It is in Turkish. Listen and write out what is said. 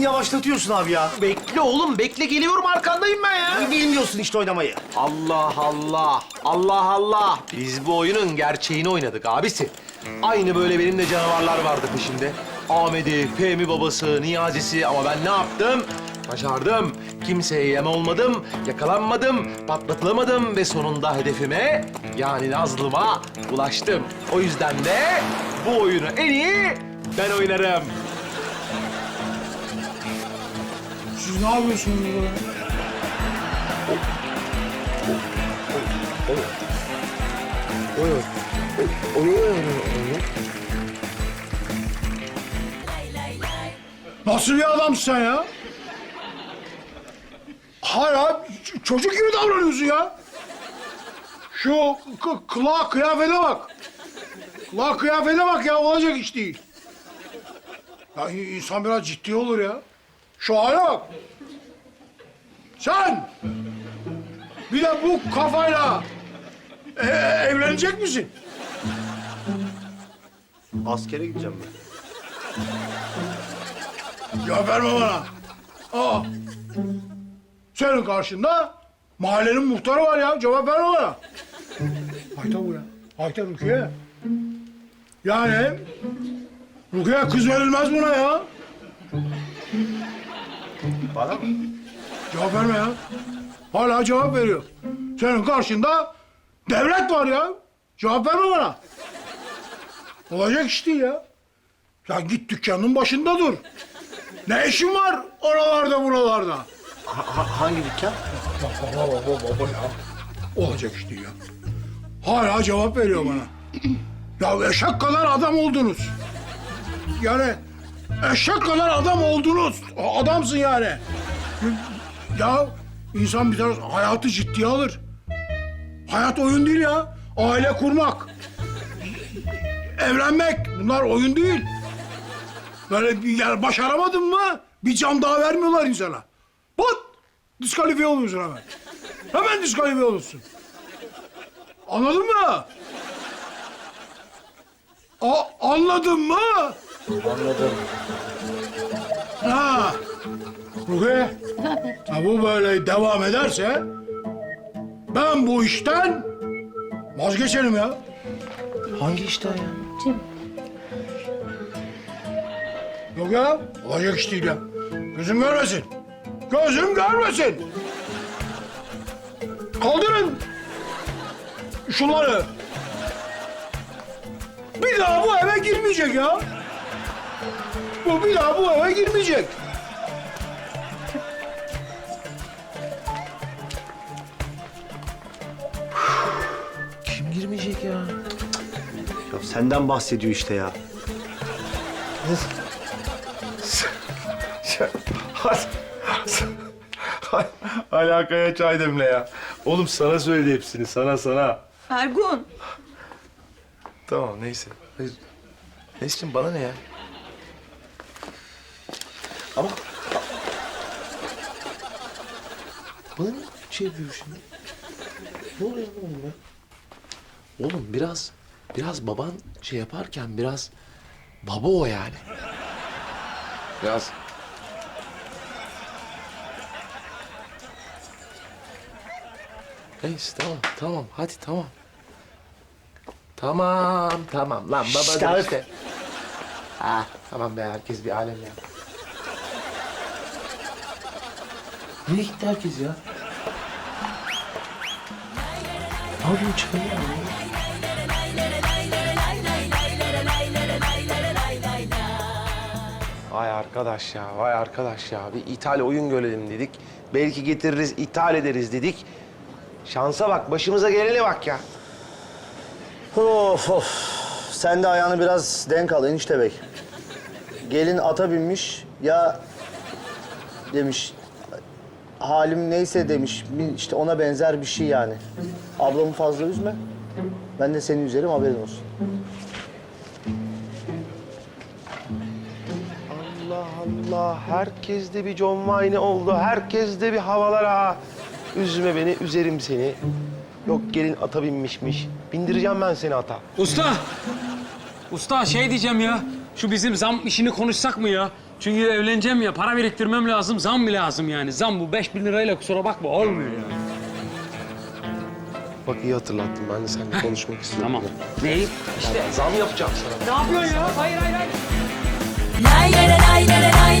yavaşlatıyorsun abi ya. Bekle oğlum, bekle geliyorum arkandayım ben ya. Bilmiyorsun işte oynamayı. Allah Allah, Allah Allah. Biz bu oyunun gerçeğini oynadık abisi. Aynı böyle benim de canavarlar vardı peşimde. Ahmet'i, Fehmi babası, Niyazi'si ama ben ne yaptım? Başardım. Kimseye yem olmadım, yakalanmadım, patlatılamadım ve sonunda hedefime yani Nazlı'ma ulaştım. O yüzden de bu oyunu en iyi ben oynarım. Siz ne yapıyorsunuz burada? Nasıl bir adamsın sen ya? Hala ç- çocuk gibi davranıyorsun ya. Şu k- kulağa kıyafete bak. Kulağa kıyafete bak ya olacak iş değil. Ya in- insan biraz ciddi olur ya. Bak. Sen bir de bu kafayla e- e- evlenecek misin? Askere gideceğim ben. Cevap verme bana. Aa. Senin karşında mahallenin muhtarı var ya. Cevap verme bana. Hayta bu ya. Hayta Rukiye. Yani Rukiye kız verilmez buna ya. Bana mı? Cevap verme ya. Hala cevap veriyor. Senin karşında devlet var ya. Cevap verme bana. Olacak iş değil ya. Sen git dükkanın başında dur. Ne işin var oralarda buralarda? Ha- ha- hangi dükkan? Baba baba baba ya. Olacak iş değil ya. Hala cevap veriyor bana. Ya eşek kadar adam oldunuz. Yani eşek kadar adam oldunuz. Adamsın yani. Ya insan bir taraf hayatı ciddiye alır. Hayat oyun değil ya. Aile kurmak. Evlenmek bunlar oyun değil. Böyle bir yer başaramadın mı bir can daha vermiyorlar insana. Pat! Diskalifiye oluyorsun hemen. Hemen diskalifiye olursun. Anladın mı? A anladın mı? Anladım. Ha. Rukiye. Ha, bu böyle devam ederse ben bu işten vazgeçerim ya. Hangi işten ya? Yok ya, olacak iş değil ya. Gözüm görmesin. Gözüm görmesin. Kaldırın şunları. Bir daha bu eve girmeyecek ya. Bu bir daha bu eve girmeyecek. Kim girmeyecek ya? Ya senden bahsediyor işte ya. Alakaya çay demle ya. Oğlum sana söyledi hepsini. Sana sana. Ergun. Tamam neyse. Nesrin bana ne ya? Ama... Bana ne şey yapıyor şimdi? Ne oluyor oğlum ya? Oğlum biraz, biraz baban şey yaparken biraz baba o yani. Biraz Neyse tamam tamam hadi tamam. Tamam tamam lan baba Şşt, da Arif. işte. Ha tamam be herkes bir alem ya. Nereye gitti herkes ya? Ne yapıyor çıkamıyor mu? Vay arkadaş ya, vay arkadaş ya. Bir ithal oyun görelim dedik. Belki getiririz, ithal ederiz dedik. Şansa bak, başımıza gelene bak ya. Of of. Sen de ayağını biraz denk al enişte bey. Gelin ata binmiş ya demiş. Halim neyse demiş. Bir- işte ona benzer bir şey yani. Ablamı fazla üzme. Ben de seni üzerim haberin olsun. Allah Allah, herkes de bir John Wayne oldu. Herkes de bir havalar ha. Üzme beni, üzerim seni. Yok gelin ata binmişmiş. Bindireceğim ben seni ata. Usta! Usta şey diyeceğim ya. Şu bizim zam işini konuşsak mı ya? Çünkü evleneceğim ya para biriktirmem lazım. Zam mı lazım yani? Zam bu 5000 lirayla kusura bakma olmuyor yani. Bak iyi hatırlattın. Ben de seninle konuşmak istiyorum. Tamam. Neyi? İşte zam yapacağım sana. Ne yapıyorsun ya? Hayır hayır hayır. Lay lay lay lay lay lay lay